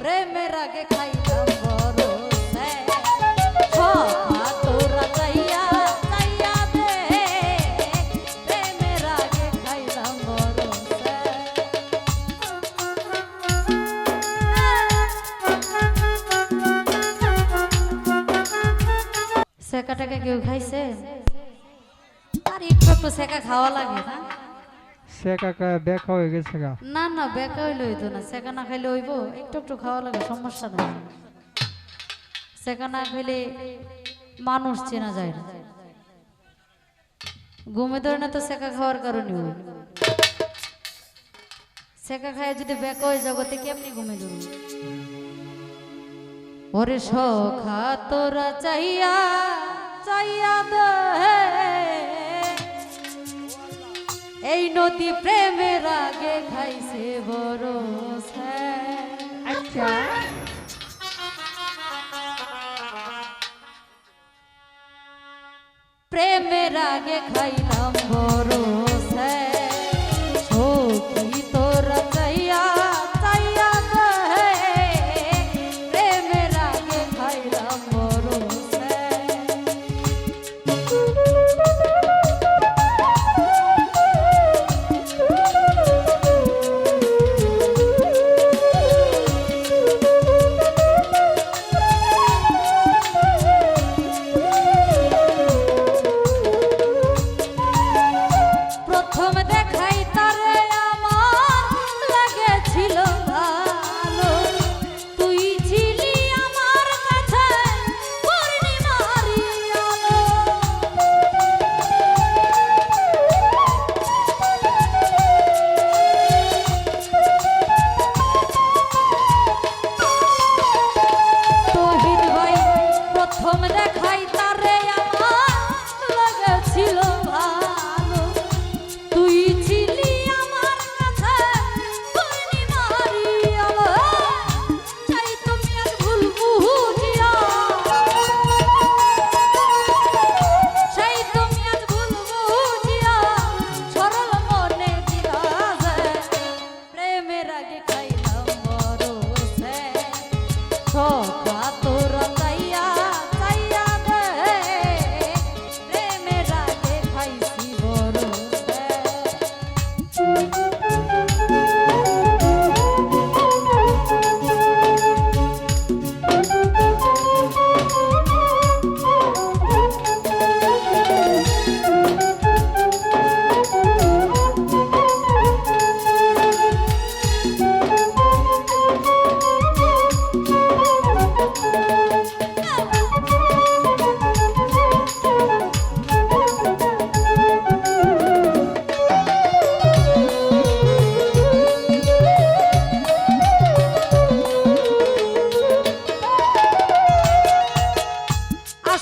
প্রেমের আগে খাইলাম প্রেমের খাইলাম বড় সেকাটাকে কেউ খাইছে? আর একটু একটু সেকা খাওয়া লাগে না? সে কাকা দেখা হয়ে গেছে গা। না না বেকা হইতো না। সেকা না খাইলে একটু একটু খাওয়া লাগে, সমস্যা নেই। সেকা না মানুষ চেনা যায় না। ঘুমে ধরে না তো সেকা খাওয়ার কারণে সেকা খায় যদি বেকা হয়ে জগতে কেমনি ঘুমে ধরু ওরে সখা, তোরা চাইয়া চাইয়া দে। নদী প্রেমের আগে খাইছে বড় আচ্ছা প্রেমের আগে খাইলাম বড় দেখাই তারে আমার।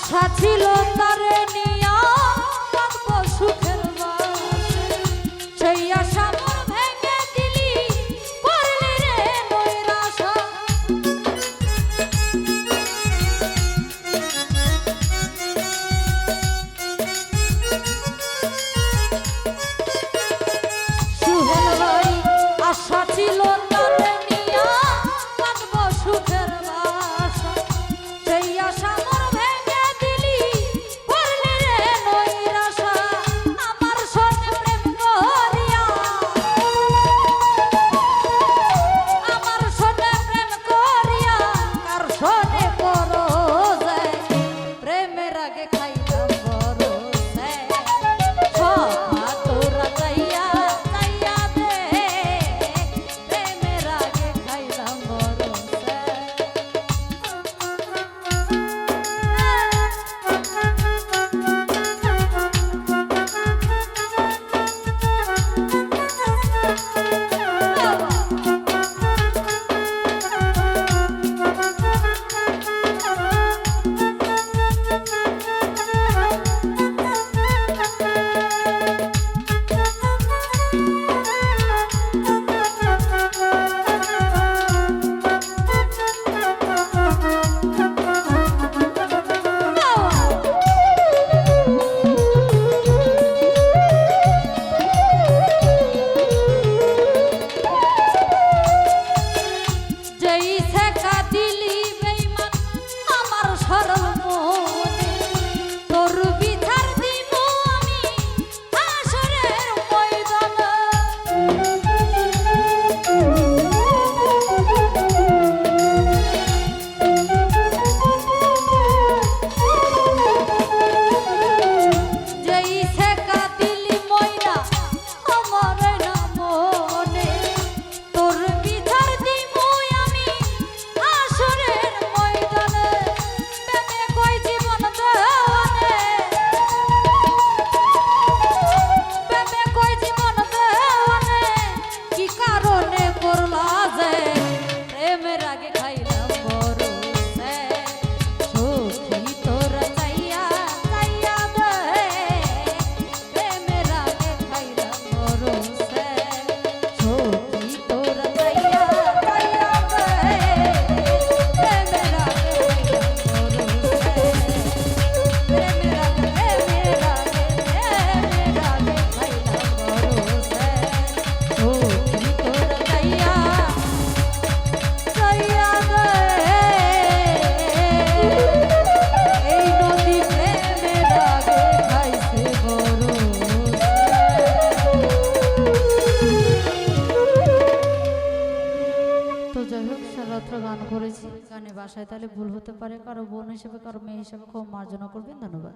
আশা ছিল তারে নি গান করেছি। গানে বাসায় তাহলে ভুল হতে পারে। কারও বোন হিসেবে, কারও মেয়ে হিসেবে খুব মার্জনা করবেন ধন্যবাদ।